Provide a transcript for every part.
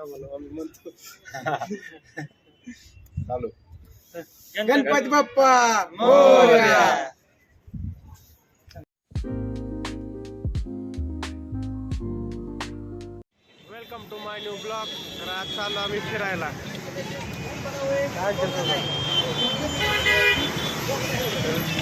आम्हाला आम्ही म्हणतो. चालू. Ganpati Bappa Morya. Welcome to my new blog तर आज चाललो आम्ही फिरायला.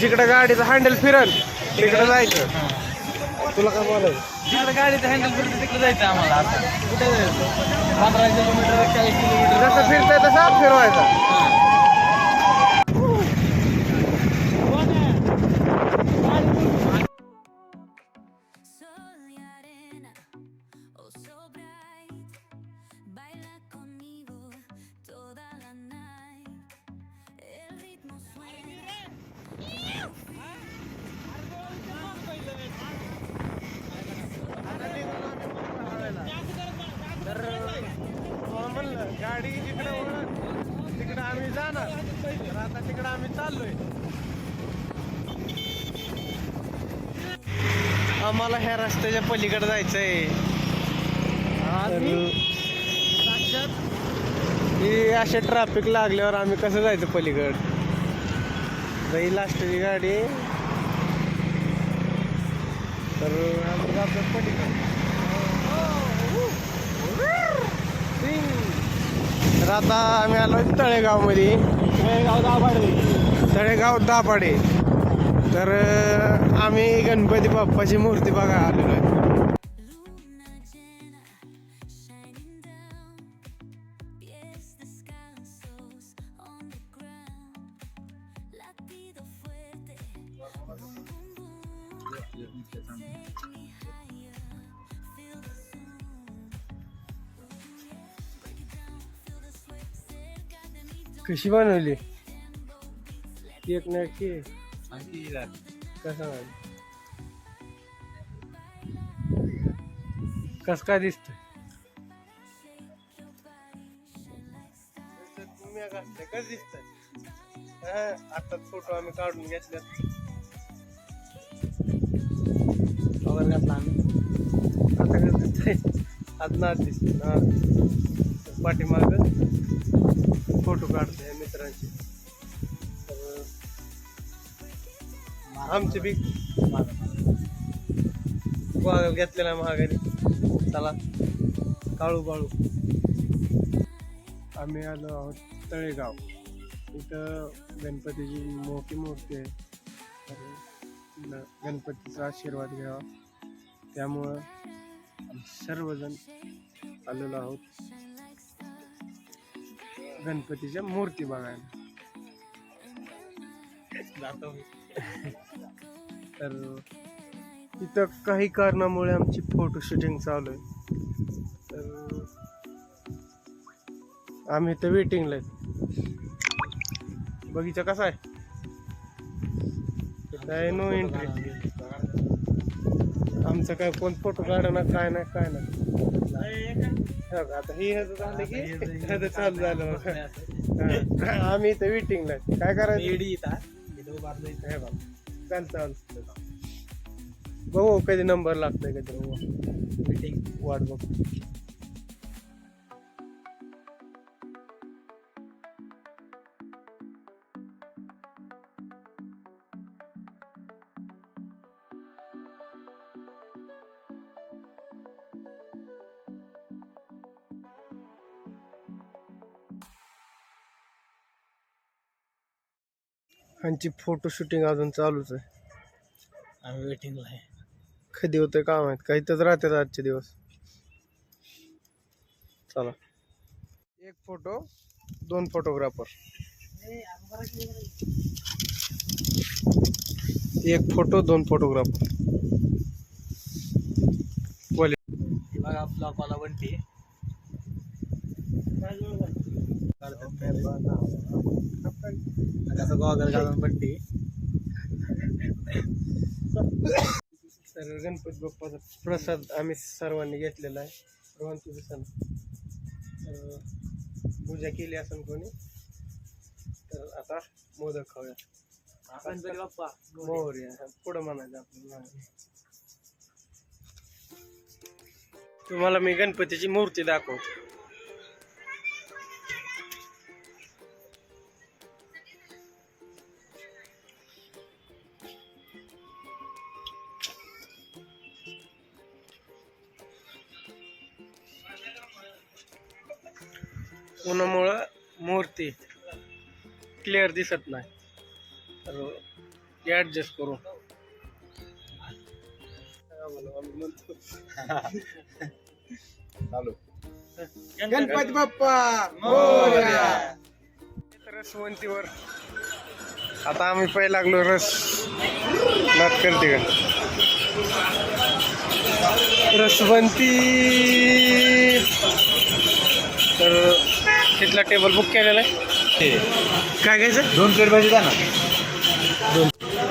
जिकडे गाडीचं हँडल फिरल तिकडे जायचं. तुला काय बोलायचं? जिकडे गाडीचं हँडल फिरतं तिकडे जायचं आम्हाला आता. कुठे जायचं? पंधरा किलोमीटर चाळीस किलोमीटर. जसं फिरतंय तसं फिरवायचं. वळण तिकडे आम्ही जाणार. तर आता तिकडं आम्ही चाललोय. आम्हाला ह्या रस्त्याच्या पलीकडे जायचंय. ही असे ट्रॅफिक लागल्यावर आम्ही कसं जायचं पलीकड? जाई लास्टची गाडी. तर आम्ही जातो पलीकड. तर आता आम्ही आलो तळेगावमध्ये तळेगाव दाभाडे. तळेगाव दाभाडे. तर आम्ही गणपती बाप्पाची मूर्ती बघा आलेलो आहे. कशी बनवली? एक नक्की कसं कस काय दिसत? कस दिसत? आता फोटो आम्ही काढून घातला आम्ही. आता कसं दिसतंय? आज नाच दिसत ना पाठीमाग फोटो काढतोय मित्रांचे. तर आमचे बी घेतलेला महागारी चला काळू बाळू. आम्ही आलो आहोत तळेगाव. इथं गणपतीची मोठी मूर्ती आहे. तर न- गणपतीचा आशीर्वाद घ्यावा. त्यामुळं सर्वजण आलेलो आहोत. गणपतीच्या मूर्ती बघायला. तर इथं काही कारणामुळे आमची फोटो शूटिंग चालू आहे. तर आम्ही इथं वेटिंगला बगीचा कसा आहे? इथं आहे नो एंट्री आमचं काय कोण फोटो काढणार काय नाही काय नाही. हे आता ही ह्याचं झालं की ह्याचं चालू झालं बघा. हा, आम्ही इथं वेटिंगला काय करायचं. हे बघ. चाल चाल. बघू कधी नंबर लागतोय कधी. बघू. वाट बघ. ह्यांची फोटो शूटिंग अजून चालूच आहे. आम्ही वेटिंगला आहे. कधी होतंय काय माहीत? काही तर राहते आजचे दिवस. चला. एक फोटो दोन फोटोग्राफर एक फोटो दोन फोटोग्राफर बोले बघा ब्लॉक वाला बंटी कसं गॉगल घालून बंटी तर गणपती बाप्पाचा प्रसाद आम्ही सर्वांनी घेतलेला आहे. रोहन तुझं सण पूजा केली असेल कोणी तर आता मोदक खाऊया. गणपती बाप्पा मोर्या पुढं म्हणायचं आपलं तुम्हाला मी गणपतीची मूर्ती दाखवतो. मूर्ती क्लिअर दिसत नाही. तर ॲडजस्ट करू. गणपती बाप्पा! रसवंतीवर. आता आम्ही पहिले लागलो रस. नाट करते का? रसवंती! तर तिथला टेबल बुक केलेला आहे. काय घ्यायचं? दोन प्लेट भाजी द्या ना.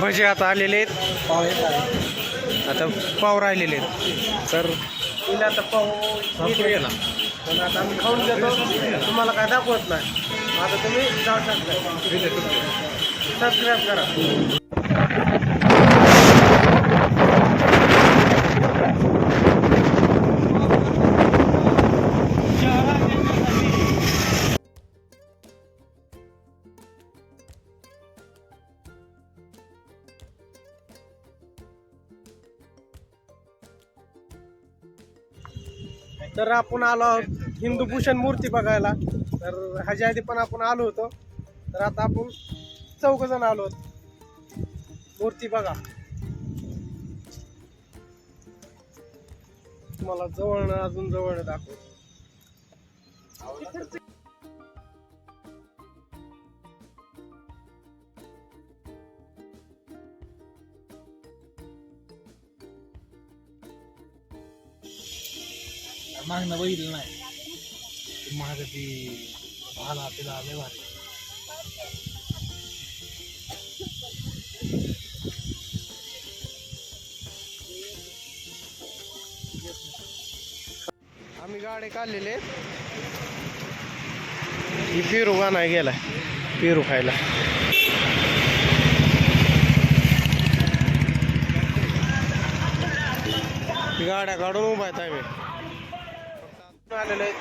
भजे आता आलेले आहेत. आता पाव राहिलेले आहेत. तर तिला आता पाव ना. पण आता आम्ही खाऊन तुम्हाला काय दाखवत नाही. आता तुम्ही जाऊ शकता. सबस्क्राईब करा. तर आपण आलो आहोत हिंदू भूषण मूर्ती बघायला. तर ह्याच्या आधी पण आपण आलो होतो. तर आता आपण चौघ जण आलो आहोत. मूर्ती बघा. तुम्हाला जवळ अजून जवळ दाखव मागणं बघितलं नाही. माग ती भाला तिला लय भारी. आम्ही गाडी काढलेले आहेत. ही पेरू नाही गेलाय. पेरू खायला. गाड्या काढून उभा आहेत आम्ही. आलेलो आहे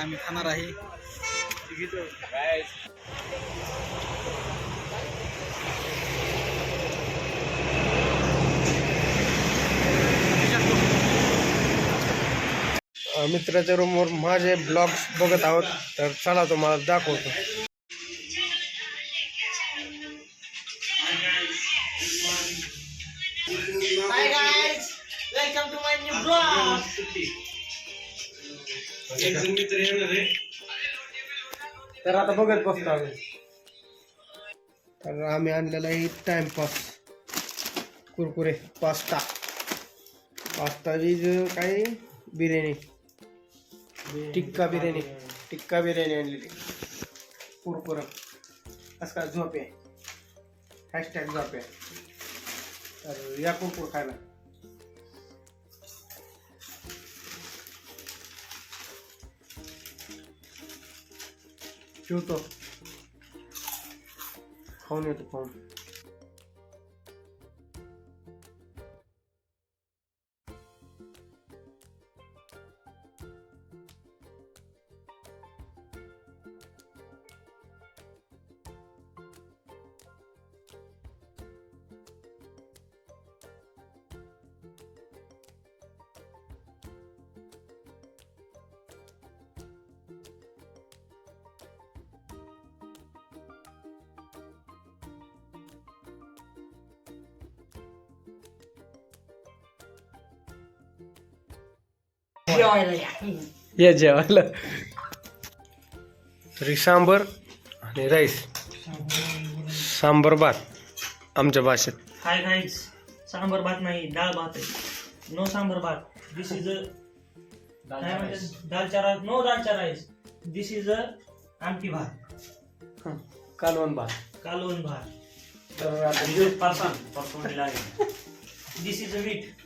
आम्ही खाणार आहे? मित्राच्या रूमवर माझे ब्लॉग्स बघत आहोत तर चला तुम्हाला दाखवतो. तर आता बघत बसतो आम्ही. तर आम्ही आणलेला आहे टाइमपास कुरकुरे पास्ता. पास्ता वीज काय बिर्याणी? टिक्का बिर्याणी. टिक्का बिर्याणी आणलेली. कुरकुर. कसं काय झोपे? हॅशटॅग झोपे. तर या कुरकुर खायला. 就这，好点的方。खाऊन या जेवायला. तरी सांबर आणि राईस. सांबर भात आमच्या भाषेत. हाय गाईज सांबर भात नाही डाळ भात आहे. नो सांबर भात. दिस इज अ दालचा राईस नो दालचा राईस दिस इज अ आमटी भात. कालवण भात. कालवण भात. तर परसान दिस इज अ मीट